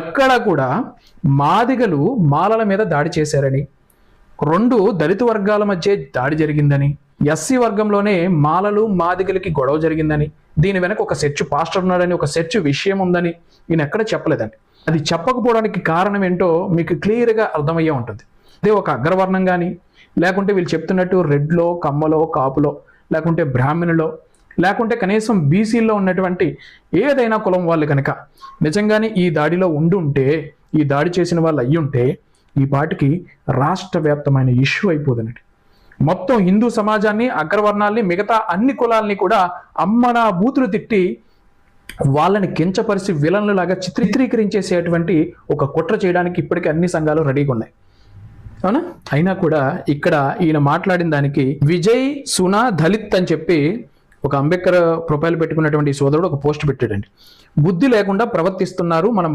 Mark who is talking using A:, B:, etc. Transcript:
A: ఎక్కడ కూడా మాదిగలు మాలల మీద దాడి చేశారని రెండు దళిత వర్గాల మధ్య దాడి జరిగిందని ఎస్సీ వర్గంలోనే మాలలు మాదిగలకి గొడవ జరిగిందని దీని వెనక ఒక సెర్చ్ పాస్టర్ ఉన్నాడని ఒక సెర్చ్ విషయం ఉందని ఈయన ఎక్కడ చెప్పలేదండి. అది చెప్పకపోవడానికి కారణం ఏంటో మీకు క్లియర్గా అర్థమయ్యే ఉంటుంది. అదే ఒక అగ్రవర్ణం కానీ లేకుంటే వీళ్ళు చెప్తున్నట్టు రెడ్లో కమ్మలో కాపులో లేకుంటే బ్రాహ్మణులో లేకుంటే కనీసం బీసీలో ఉన్నటువంటి ఏదైనా కులం వాళ్ళు కనుక నిజంగానే ఈ దాడిలో ఉండుంటే ఈ దాడి చేసిన వాళ్ళు అయ్యుంటే ఈ పాటికి రాష్ట్ర వ్యాప్తమైన ఇష్యూ అయిపోదనండి మొత్తం హిందూ సమాజాన్ని అగ్రవర్ణాల్ని మిగతా అన్ని కులాల్ని కూడా అమ్మనా బూతులు తిట్టి వాళ్ళని కించపరిచి విలన్లు లాగా చిత్రీకరించేసేటువంటి ఒక కుట్ర చేయడానికి ఇప్పటికీ అన్ని సంఘాలు రెడీగా ఉన్నాయి. అవునా? అయినా కూడా ఇక్కడ ఈయన మాట్లాడిన దానికి విజయ్ సునా దళిత్ అని చెప్పి ఒక అంబేద్కర్ ప్రొఫైల్ పెట్టుకున్నటువంటి సోదరుడు ఒక పోస్ట్ పెట్టాడండి. బుద్ధి లేకుండా ప్రవర్తిస్తున్నారు మన